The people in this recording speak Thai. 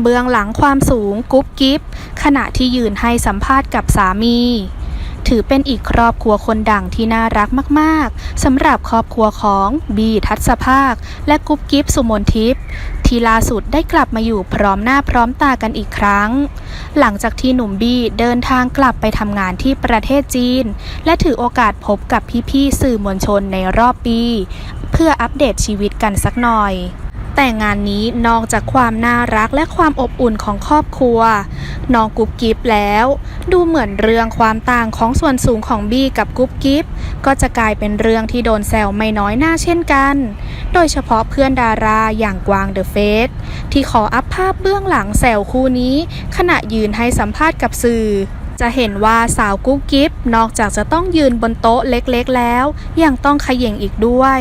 เบื้องหลังความสูงกุ๊บกิ๊บขณะที่ยืนให้สัมภาษณ์กับสามี ถือเป็นอีกครอบครัวคนดังที่น่ารักมาก ๆสำหรับครอบครัวของบีทัศภาค และกุ๊บกิ๊บสุมนทิพย์ที่ล่าสุดได้กลับมาอยู่พร้อมหน้าพร้อมตากันอีกครั้ง หลังจากที่หนุ่มบี้เดินทางกลับไปทำงานที่ประเทศจีน และถือโอกาสพบกับพี่ ๆ สื่อมวลชนในรอบปี เพื่ออัปเดตชีวิตกันสักหน่อย แต่งานนี้นอกจากความน่ารักและความอบอุ่นของครอบครัว น้องกุ๊บกิ๊บแล้ว ดูเหมือนเรื่องความต่างของส่วนสูงของบี้กับกุ๊บกิ๊บก็จะกลายเป็นเรื่องที่โดนแซวไม่น้อยหน้าเช่นกัน โดยเฉพาะเพื่อนดาราอย่างกวางเดอะเฟสที่ขออัพภาพเบื้องหลังแซวคู่นี้ ขณะยืนให้สัมภาษณ์กับสื่อจะเห็นว่าสาวกุ๊บกิ๊บนอกจากจะต้องยืนบนโต๊ะเล็กๆแล้ว ยังต้องขย่งอีกด้วย